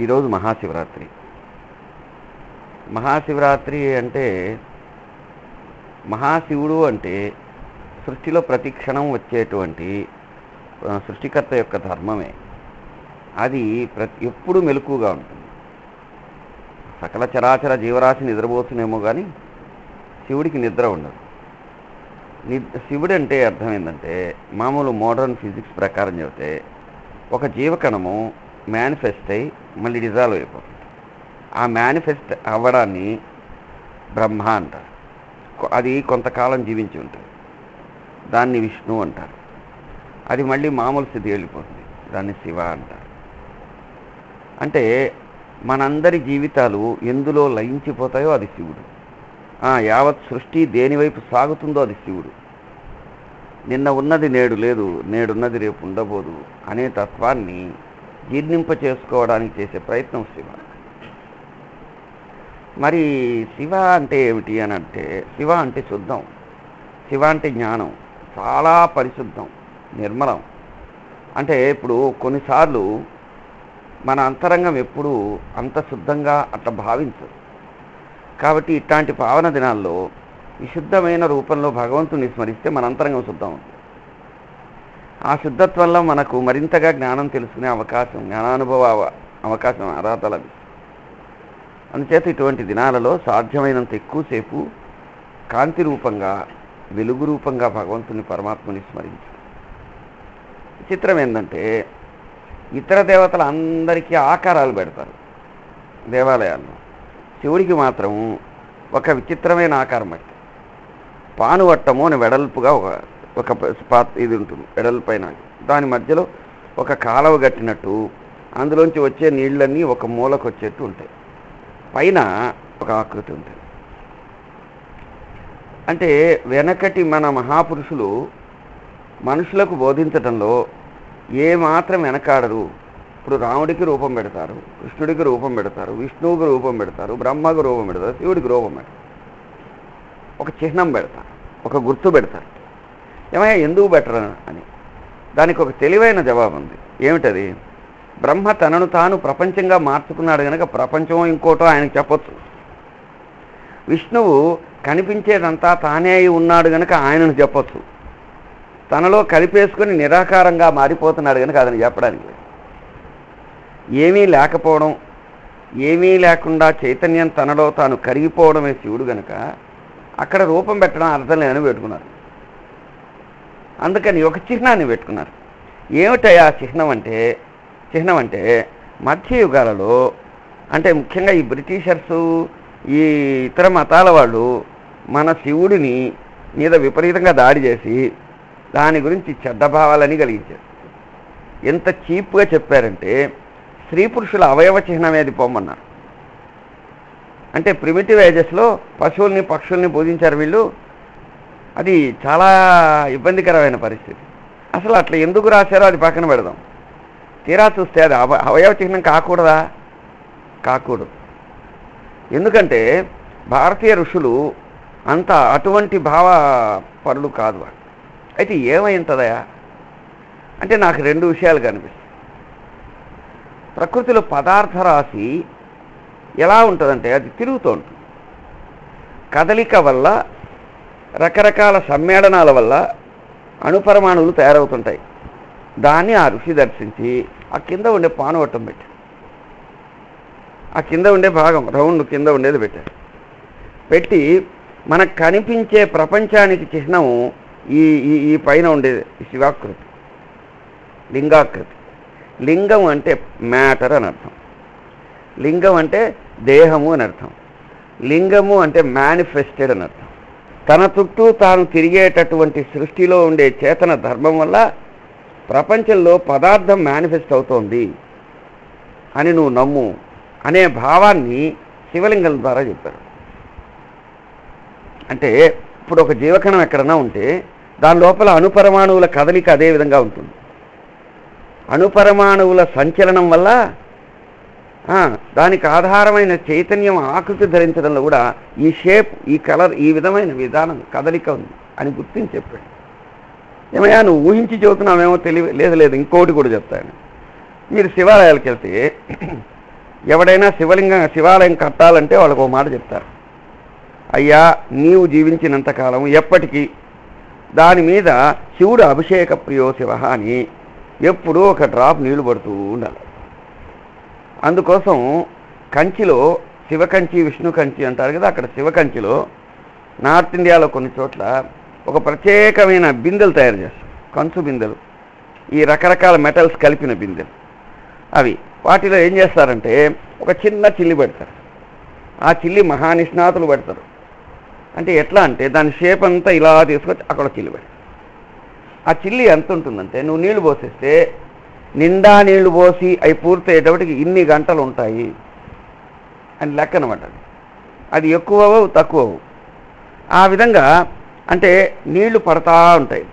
ఈరోజు మహాశివరాత్రి. మహాశివరాత్రి అంటే మహాశివుడు అంటే సృష్టిలో ప్రతి క్షణం వచ్చేటువంటి సృష్టికర్త యొక్క ధర్మమే. అది ప్రతి ఎప్పుడు మెలకుగా ఉంటుంది. సకల చరాచర జీవరాశి నిద్రపోతునేమో కానీ శివుడికి నిద్ర ఉండదు. ని శివుడు అంటే అర్థం ఏంటంటే మామూలు మోడర్న్ ఫిజిక్స్ ప్రకారం చెబితే ఒక జీవకణము మేనిఫెస్ట్ అయి మళ్ళీ డిజాల్వ్ అయిపోతుంది. ఆ మేనిఫెస్ట్ అవ్వడాన్ని బ్రహ్మ అంటారు. అది కొంతకాలం జీవించి ఉంటుంది. దాన్ని విష్ణు అంటారు. అది మళ్ళీ మామూలు స్థితి వెళ్ళిపోతుంది. దాన్ని శివ అంటారు. అంటే మనందరి జీవితాలు ఎందులో లయించిపోతాయో అది శివుడు. యావత్ సృష్టి దేనివైపు సాగుతుందో అది శివుడు. నిన్న ఉన్నది నేడు లేదు నేడున్నది రేపు ఉండబోదు అనే తత్వాన్ని జీర్ణింప చేసుకోవడానికి చేసే ప్రయత్నం శివ. మరి శివ అంటే ఏమిటి అని అంటే శివ అంటే శుద్ధం. శివ అంటే జ్ఞానం. చాలా పరిశుద్ధం నిర్మలం. అంటే ఇప్పుడు కొన్నిసార్లు మన అంతరంగం ఎప్పుడూ అంత శుద్ధంగా అట్లా భావించదు. కాబట్టి ఇట్లాంటి పావన దినాల్లో విశుద్ధమైన రూపంలో భగవంతుని స్మరిస్తే మన అంతరంగం శుద్ధం అవుతుంది. ఆ శుద్ధత్వంలో మనకు మరింతగా జ్ఞానం తెలుసుకునే అవకాశం జ్ఞానానుభవ అవకాశం అర్హత అందుచేత ఇటువంటి దినాలలో సాధ్యమైనంత ఎక్కువసేపు కాంతి రూపంగా వెలుగు రూపంగా భగవంతుని పరమాత్మని స్మరించు చిత్రం ఏంటంటే ఇతర దేవతల అందరికీ ఆకారాలు పెడతారు దేవాలయాల్లో. శివుడికి మాత్రం ఒక విచిత్రమైన ఆకారం పెడతారు. పానువట్టము అని వెడల్పుగా ఒక ఒక స్పాత్ ఇది ఉంటుంది వెడల్పైన దాని మధ్యలో ఒక కాలువ కట్టినట్టు అందులోంచి వచ్చే నీళ్ళన్నీ ఒక మూలకు వచ్చేట్టు ఉంటాయి. పైన ఒక ఆకృతి ఉంటుంది. అంటే వెనకటి మన మహాపురుషులు మనుషులకు బోధించటంలో ఏ మాత్రం వెనకాడరు. ఇప్పుడు రాముడికి రూపం పెడతారు కృష్ణుడికి రూపం పెడతారు విష్ణువుకి రూపం పెడతారు బ్రహ్మకు రూపం పెడతారు శివుడికి రూపం పెడతారు. ఒక చిహ్నం పెడతారు ఒక గుర్తు పెడతారు. ఏమయ్యా ఎందుకు బెటర్ అని? దానికి ఒక తెలివైన జవాబు ఉంది. ఏమిటది? బ్రహ్మ తనను తాను ప్రపంచంగా మార్చుకున్నాడు కనుక ప్రపంచం ఇంకోటో ఆయనకు చెప్పొచ్చు. విష్ణువు కనిపించేదంతా తానే అయి ఉన్నాడు కనుక ఆయనను చెప్పొచ్చు. తనలో కలిపేసుకొని నిరాకారంగా మారిపోతున్నాడు కనుక అతను చెప్పడానికి ఏమీ లేకపోవడం ఏమీ లేకుండా చైతన్యం తనలో తాను కరిగిపోవడమే శివుడు గనక అక్కడ రూపం పెట్టడం అర్థం లేని పెట్టుకున్నారు అందుకని ఒక చిహ్నాన్ని పెట్టుకున్నారు. ఏమిటయా ఆ చిహ్నం అంటే చిహ్నం అంటే మధ్యయుగాలలో అంటే ముఖ్యంగా ఈ బ్రిటిషర్సు ఈ ఇతర మతాల వాళ్ళు మన శివుడిని మీద విపరీతంగా దాడి చేసి దాని గురించి చెడ్డభావాలని కలిగించారు. ఎంత చీప్గా చెప్పారంటే స్త్రీ పురుషుల అవయవ చిహ్నమేది పొమ్మన్నారు. అంటే ప్రిమిటివ్ ఏజెస్లో పశువుల్ని పక్షుల్ని పూజించారు వీళ్ళు. అది చాలా ఇబ్బందికరమైన పరిస్థితి. అసలు అట్లా ఎందుకు రాశారో అది పక్కన పెడదాం. తీరా చూస్తే అది అవ అవయవ చిహ్నం కాకూడదా? కాకూడదు. ఎందుకంటే భారతీయ ఋషులు అంత అటువంటి భావ పరులు కాదు అయితే ఏమైంతదయా? అంటే నాకు రెండు విషయాలు కనిపిస్తాయి. ప్రకృతిలో పదార్థ రాశి ఎలా ఉంటుందంటే అది తిరుగుతూ ఉంటుంది. కదలిక వల్ల రకరకాల సమ్మేళనాల వల్ల అణుపరమాణువులు తయారవుతుంటాయి. దాన్ని ఆ ఋషి దర్శించి ఆ కింద ఉండే పానువట్టం పెట్టారు. ఆ కింద ఉండే భాగం రౌండ్ కింద ఉండేది పెట్టారు. పెట్టి మనకు కనిపించే ప్రపంచానికి చిహ్నం ఈ ఈ ఈ పైన ఉండేది శివాకృతి లింగాకృతి. లింగం అంటే మ్యాటర్ అని అర్థం. లింగం అంటే దేహము అని అర్థం. లింగము అంటే మేనిఫెస్టెడ్ అని అర్థం. తన చుట్టూ తాను తిరిగేటటువంటి సృష్టిలో ఉండే చేతన ధర్మం వల్ల ప్రపంచంలో పదార్థం మేనిఫెస్ట్ అవుతోంది అని నువ్వు నమ్ము అనే భావాన్ని శివలింగం ద్వారా చెప్పారు. అంటే ఇప్పుడు ఒక జీవకణం ఎక్కడన్నా ఉంటే దాని లోపల అణుపరమాణువుల కదలిక అదే విధంగా ఉంటుంది. అణుపరమాణువుల సంచలనం వల్ల దానికి ఆధారమైన చైతన్యం ఆకృతి ధరించడంలో కూడా ఈ షేప్ ఈ కలర్ ఈ విధమైన విధానం కదలిక ఉంది అని గుర్తించి చెప్పాడు. ఏమయ్యా నువ్వు ఊహించి చెబుతున్నావేమో తెలివి లేదు లేదు ఇంకోటి కూడా చెప్తాను మీరు శివాలయాలకు వెళ్తే ఎవడైనా శివలింగం శివాలయం కట్టాలంటే వాళ్ళకు ఒక మాట చెప్తారు. అయ్యా నీవు జీవించినంతకాలం ఎప్పటికీ దాని మీద శివుడు అభిషేక ప్రియో శివ అని ఎప్పుడూ ఒక డ్రాప్ నీళ్ళు పడుతూ ఉండాలి. అందుకోసం కంచిలో శివకంచి విష్ణు కంచి అంటారు కదా అక్కడ శివకంచిలో నార్త్ ఇండియాలో కొన్ని చోట్ల ఒక ప్రత్యేకమైన బిందెలు తయారు చేస్తారు. కంచు బిందెలు. ఈ రకరకాల మెటల్స్ కలిపిన బిందెలు. అవి వాటిలో ఏం చేస్తారంటే ఒక చిన్న చిల్లి పెడతారు. ఆ చిల్లి మహానిష్ణాతులు పెడతారు. అంటే ఎట్లా అంటే దాని షేప్ అంతా ఇలా తీసుకొచ్చి అక్కడ చిల్లి పెడతారు. ఆ చిల్లి ఎంత ఉంటుందంటే నువ్వు నీళ్ళు పోసేస్తే నిండా నీళ్ళు పోసి అవి పూర్తయ్యేటప్పటికి ఇన్ని గంటలు ఉంటాయి అని లెక్క అనమాట అది. ఎక్కువ తక్కువ ఆ విధంగా అంటే నీళ్ళు పడతా ఉంటాయి.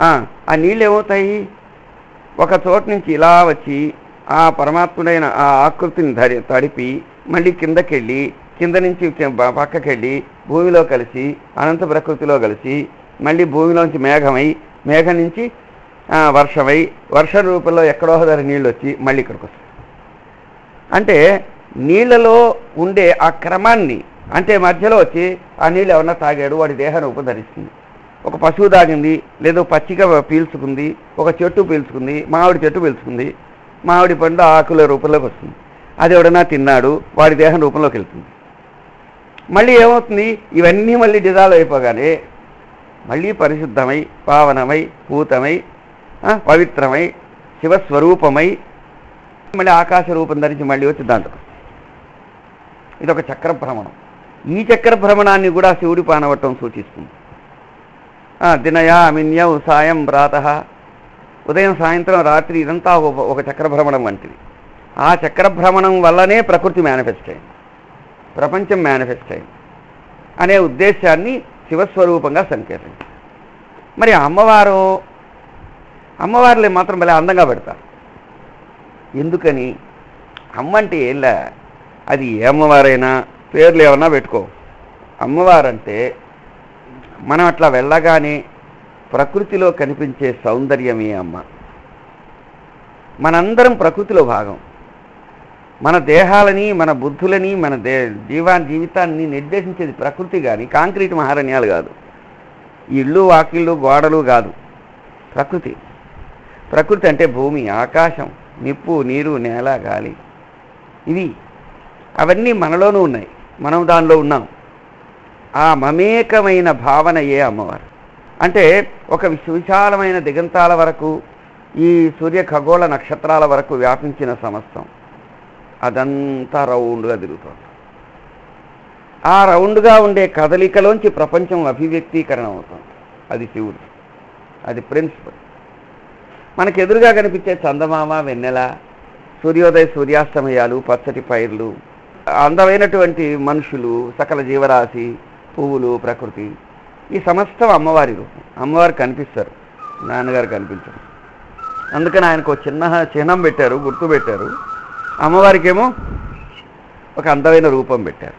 ఆ నీళ్ళు ఏమవుతాయి ఒక చోట నుంచి ఇలా వచ్చి ఆ పరమాత్ముడైన ఆ ఆకృతిని తడి తడిపి మళ్ళీ కిందకెళ్ళి కింద నుంచి పక్కకెళ్ళి భూమిలో కలిసి అనంత ప్రకృతిలో కలిసి మళ్ళీ భూమిలోంచి మేఘమై మేఘం నుంచి వర్షమై వర్ష రూపంలో ఎక్కడో దగ్గర నీళ్ళు వచ్చి మళ్ళీ ఇక్కడికి వస్తాయి అంటే నీళ్ళలో ఉండే ఆ క్రమాన్ని అంటే మధ్యలో వచ్చి ఆ నీళ్ళు ఎవరన్నా తాగాడు వాడి దేహాన్ని ఉపధరిస్తుంది ఒక పశువు తాగింది లేదా పచ్చిక పీల్చుకుంది ఒక చెట్టు పీల్చుకుంది మామిడి చెట్టు పీల్చుకుంది మామిడి పండు ఆకుల రూపంలోకి వస్తుంది. అది ఎవడన్నా తిన్నాడు వాడి దేహం రూపంలోకి వెళ్తుంది. మళ్ళీ ఏమవుతుంది? ఇవన్నీ మళ్ళీ డిజాల్వ్ అయిపోగానే మళ్ళీ పరిశుద్ధమై పావనమై పూతమై పవిత్రమై శివస్వరూపమై మళ్ళీ ఆకాశ రూపం ధరించి మళ్ళీ వచ్చి దాంట్లో. ఇది ఒక చక్ర భ్రమణం ఈ చక్ర భ్రమణాన్ని కూడా శివుడి పానవట్టం సూచిస్తుంది. దినయా మిన్యౌ సాయం ప్రాత ఉదయం సాయంత్రం రాత్రి ఇదంతా ఒక చక్రభ్రమణం చక్ర భ్రమణం వంటిది. ఆ చక్ర భ్రమణం వల్లనే ప్రకృతి మేనిఫెస్ట్ అయింది. ప్రపంచం మేనిఫెస్ట్ అయింది. అనే ఉద్దేశాన్ని శివస్వరూపంగా సంకేతం మరి అమ్మవారు అమ్మవారులే మాత్రం భలే అందంగా పెడతారు. ఎందుకని? అమ్మ అంటే అది ఏ అమ్మవారైనా పేర్లు ఏమన్నా పెట్టుకో. అమ్మవారంటే మనం అట్లా వెళ్ళగానే ప్రకృతిలో కనిపించే సౌందర్యమే అమ్మ. మనందరం ప్రకృతిలో భాగం. మన దేహాలని మన బుద్ధులని మన దే జీవా జీవితాన్ని నిర్దేశించేది ప్రకృతి కానీ కాంక్రీట్ మహారణ్యాలు కాదు. ఇళ్ళు వాకిళ్ళు గోడలు కాదు. ప్రకృతి. ప్రకృతి అంటే భూమి ఆకాశం నిప్పు నీరు నేల గాలి. ఇవి అవన్నీ మనలోనూ ఉన్నాయి. మనం దానిలో ఉన్నాం. ఆ మమేకమైన భావన ఏ అమ్మవారు. అంటే ఒక విశ- విశాలమైన దిగంతాల వరకు ఈ సూర్య ఖగోళ నక్షత్రాల వరకు వ్యాపించిన సమస్తం అదంతా రౌండ్గా తిరుగుతుంది. ఆ రౌండ్గా ఉండే కదలికలోంచి ప్రపంచం అభివ్యక్తీకరణ అవుతుంది అది శివుడు. అది ప్రిన్సిపల్. మనకు ఎదురుగా కనిపించే చందమామ వెన్నెల సూర్యోదయ సూర్యాస్తమయాలు పచ్చటి పైర్లు అందమైనటువంటి మనుషులు సకల జీవరాశి పువ్వులు ప్రకృతి ఈ సమస్తం అమ్మవారి రూపం. అమ్మవారు కనిపిస్తారు. నాన్నగారు కనిపించారు. అందుకని ఆయనకు ఒక చిన్న చిహ్నం పెట్టారు గుర్తు పెట్టారు. అమ్మవారికేమో ఒక అందమైన రూపం పెట్టారు.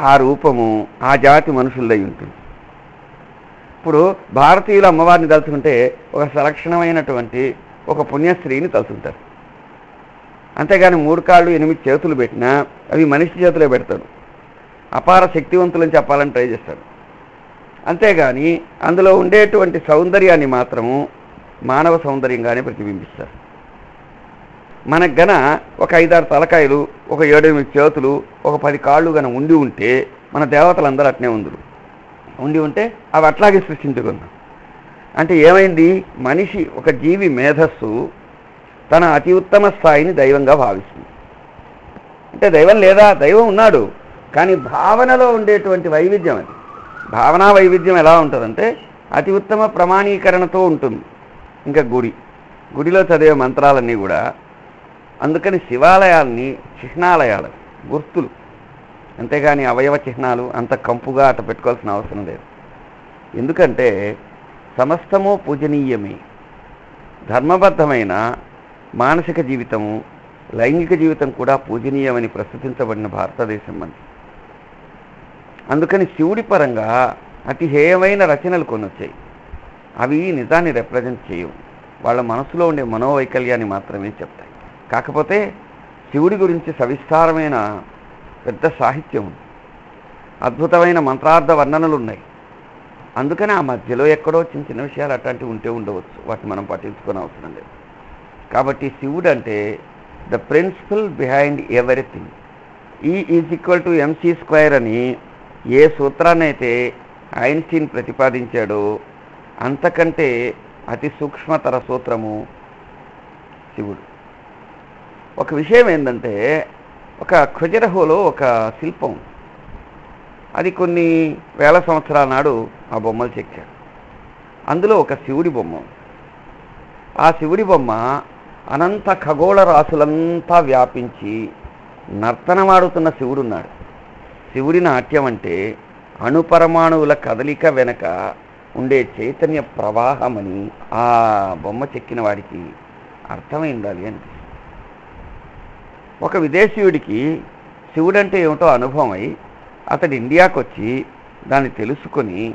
ఆ రూపము ఆ జాతి మనుషులై ఉంటుంది. ఇప్పుడు భారతీయులు అమ్మవారిని తలుచుకుంటే ఒక సలక్షణమైనటువంటి ఒక పుణ్యస్త్రీని తలుచుకుంటారు. అంతేగాని మూడు కాళ్ళు ఎనిమిది చేతులు పెట్టినా అవి మనిషి చేతులే పెడతారు. అపార శక్తివంతులని చెప్పాలని ట్రై చేస్తారు. అంతేగాని అందులో ఉండేటువంటి సౌందర్యాన్ని మాత్రము మానవ సౌందర్యంగానే ప్రతిబింబిస్తారు. మనకు గన ఒక ఐదారు తలకాయలు ఒక ఏడెనిమిది చేతులు ఒక పది కాళ్ళు గన ఉండి ఉంటే మన దేవతలందరూ అట్నే ఉందరు. ఉండి ఉంటే అవి అట్లాగే సృష్టించుకున్నాం అంటే ఏమైంది? మనిషి ఒక జీవి మేధస్సు తన అతి ఉత్తమ స్థాయిని దైవంగా భావిస్తుంది. అంటే దైవం లేదా? దైవం ఉన్నాడు కానీ భావనలో ఉండేటువంటి వైవిధ్యం అది. భావనా వైవిధ్యం ఎలా ఉంటుందంటే అతి ఉత్తమ ప్రమాణీకరణతో ఉంటుంది ఇంకా గుడి. గుడిలో చదివే మంత్రాలన్నీ కూడా అందుకని శివాలయాల్ని చిహ్నాలయాలు గుర్తులు అంతేగాని అవయవ చిహ్నాలు అంత కంపుగా అట పెట్టుకోవాల్సిన అవసరం లేదు. ఎందుకంటే సమస్తము పూజనీయమే. ధర్మబద్ధమైన మానసిక జీవితము లైంగిక జీవితం కూడా పూజనీయమని ప్రస్తుతించబడిన భారతదేశం మనది అందుకని శివుడి పరంగా అతి హేయమైన రచనలు కొన్ని వచ్చాయి అవి నిజాన్ని రిప్రజెంట్ చేయవు. వాళ్ళ మనసులో ఉండే మనోవైకల్యాన్ని మాత్రమే చెప్తాయి. కాకపోతే శివుడి గురించి సవిస్తారమైన పెద్ద సాహిత్యం ఉంది. అద్భుతమైన మంత్రార్థ వర్ణనలు ఉన్నాయి అందుకని ఆ మధ్యలో ఎక్కడో చిన్న చిన్న విషయాలు అట్లాంటివి ఉంటే ఉండవచ్చు. వాటిని మనం పట్టించుకొని అవసరం లేదు. కాబట్టి శివుడు అంటే the principle behind everything E is equal to MC square అని ఏ సూత్రాన్ని అయితే ఐన్స్టీన్ ప్రతిపాదించాడో అంతకంటే అతి సూక్ష్మతర సూత్రము శివుడు. ఒక విషయం ఏంటంటే ఒక ఖుజరహోలో ఒక శిల్పం. అది కొన్ని వేల సంవత్సరాల నాడు ఆ బొమ్మలు చెక్కారు. అందులో ఒక శివుడి బొమ్మ. ఆ శివుడి బొమ్మ అనంత ఖగోళ రాసులంతా వ్యాపించి నర్తనమాడుతున్న శివుడు ఉన్నాడు శివుడి నాట్యం అంటే అణుపరమాణువుల కదలిక వెనక ఉండే చైతన్య ప్రవాహమని ఆ బొమ్మ చెక్కిన వాడికి అర్థమైందాలి అనిపిస్తుంది. ఒక విదేశీయుడికి శివుడంటే ఏమిటో అనుభవం అయి అతడు ఇండియాకు వచ్చి దాన్ని తెలుసుకొని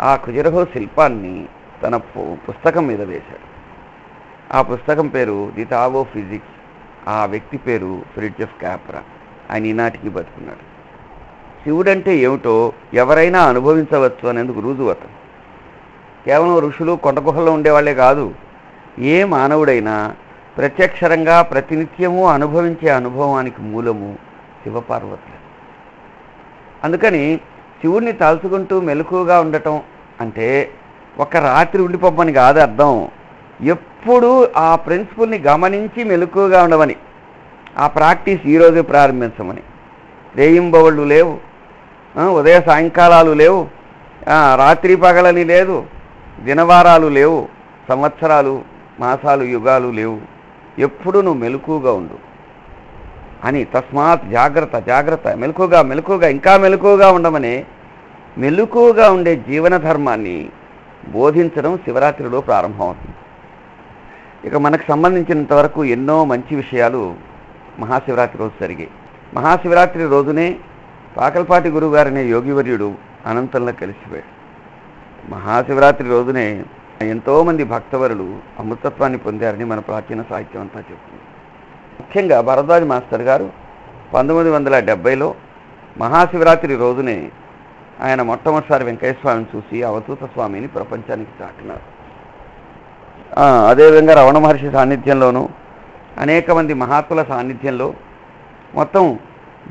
ఆ కుజరహో శిల్పాన్ని తన పు- పుస్తకం మీద వేశాడు. ఆ పుస్తకం పేరు ది టావో ఫిజిక్స్. ఆ వ్యక్తి పేరు ఫ్రిడ్జెఫ్ క్యాప్రా ఆయన ఈనాటికి బతుకున్నాడు. శివుడంటే ఏమిటో ఎవరైనా అనుభవించవచ్చు అనేందుకు రుజువు అతను. కేవలం ఋషులు కొండ గుహల్లో ఉండేవాళ్ళే కాదు ఏ మానవుడైనా ప్రత్యక్షరంగా ప్రతినిత్యము అనుభవించే అనుభవానికి మూలము శివపార్వతులు. అందుకని శివుణ్ణి తలుచుకుంటూ మెలకుగా ఉండటం అంటే ఒక రాత్రి ఉండిపోమని కాదు అర్థం. ఎప్పుడు ఆ ప్రిన్సిపుల్ని గమనించి మెలకుగా ఉండమని. ఆ ప్రాక్టీస్ ఈరోజే ప్రారంభించమని. రేయింబవళ్ళు లేవు. ఉదయ సాయంకాలాలు లేవు. రాత్రి పగలని లేదు. దినవారాలు లేవు. సంవత్సరాలు మాసాలు యుగాలు లేవు. ఎప్పుడు నువ్వు మెలకుగా ఉండు. అని తస్మాత్ జాగ్రత్త జాగ్రత్త మెలకుగా మెలకుగా ఇంకా మెలకుగా ఉండమని మెలకుగా ఉండే జీవన ధర్మాన్ని బోధించడం శివరాత్రిలో ప్రారంభమవుతుంది. ఇక మనకు సంబంధించినంత వరకు ఎన్నో మంచి విషయాలు మహాశివరాత్రి రోజు జరిగాయి. మహాశివరాత్రి రోజునే పాకల్పాటి గురువు గారనే యోగివర్యుడు అనంతంలో కలిసిపోయాడు. మహాశివరాత్రి రోజునే ఎంతోమంది భక్తవరులు అమృతత్వాన్ని పొందారని మన ప్రాచీన సాహిత్యం అంతా చెప్తుంది. ముఖ్యంగా భరద్వాజ మాస్టర్ గారు పంతొమ్మిది వందల డెబ్బైలో మహాశివరాత్రి రోజునే ఆయన మొట్టమొదటిసారి వెంకయ్య చూసి అవధూత స్వామిని ప్రపంచానికి చాటినారు. అదేవిధంగా రమణ మహర్షి సాన్నిధ్యంలోనూ అనేక మంది మహాత్ముల సాన్నిధ్యంలో మొత్తం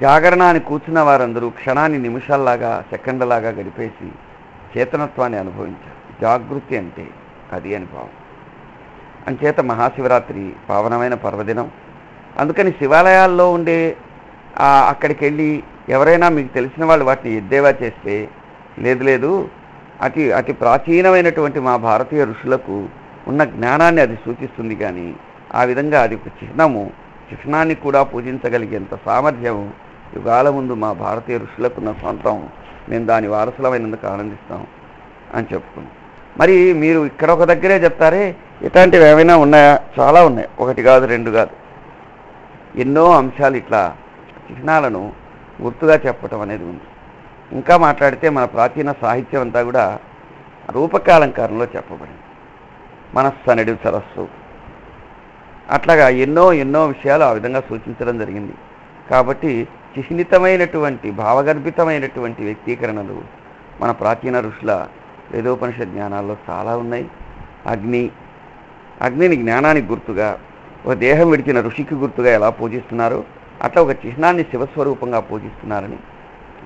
జాగరణాన్ని కూర్చున్న వారందరూ క్షణాన్ని నిమిషాల్లాగా సెకండ్లాగా గడిపేసి చేతనత్వాన్ని అనుభవించారు. జాగృతి అంటే అది అని భావం. అంచేత మహాశివరాత్రి పావనమైన పర్వదినం. అందుకని శివాలయాల్లో ఉండే అక్కడికి వెళ్ళి ఎవరైనా మీకు తెలిసిన వాళ్ళు వాటిని ఎద్దేవా చేస్తే లేదు లేదు అతి అతి ప్రాచీనమైనటువంటి మా భారతీయ ఋషులకు ఉన్న జ్ఞానాన్ని అది సూచిస్తుంది కానీ ఆ విధంగా అది ఒక చిహ్నము. చిహ్నాన్ని కూడా పూజించగలిగేంత సామర్థ్యం యుగాల ముందు మా భారతీయ ఋషులకున్న సొంతం మేము దాని వారసులమైనందుకు ఆనందిస్తాం అని చెప్పుకున్నాం. మరి మీరు ఇక్కడ ఒక దగ్గరే చెప్తారే ఇట్లాంటివి ఏమైనా ఉన్నాయా? చాలా ఉన్నాయి. ఒకటి కాదు రెండు కాదు. ఎన్నో అంశాలు ఇట్లా చిహ్నాలను గుర్తుగా చెప్పటం అనేది ఉంది. ఇంకా మాట్లాడితే మన ప్రాచీన సాహిత్యం అంతా కూడా రూపకాలంకారంలో చెప్పబడింది. మనస్సనడి సరస్సు. అట్లాగా ఎన్నో ఎన్నో విషయాలు ఆ విధంగా సూచించడం జరిగింది. కాబట్టి చిహ్నితమైనటువంటి భావగర్భితమైనటువంటి వ్యక్తీకరణలు మన ప్రాచీన ఋషుల వేదోపనిషత్ జ్ఞానాల్లో చాలా ఉన్నాయి. అగ్ని అగ్నిని జ్ఞానానికి గుర్తుగా ఒక దేహం విడిచిన ఋషికి గుర్తుగా ఎలా పూజిస్తున్నారో అట్లా ఒక చిహ్నాన్ని శివస్వరూపంగా పూజిస్తున్నారని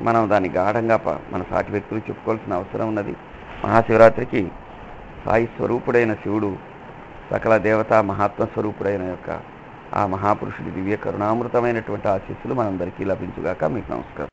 మనం దాన్ని గాఢంగా ప- మన సాటి వ్యక్తులు చెప్పుకోవాల్సిన అవసరం ఉన్నది. మహాశివరాత్రికి సాయి స్వరూపుడైన శివుడు సకల దేవతా మహాత్మ స్వరూపుడైన యొక్క ఆ మహాపురుషుడి దివ్య కరుణామృతమైనటువంటి ఆశీస్సులు మనందరికీ లభించుగాక. మీకు నమస్కారం.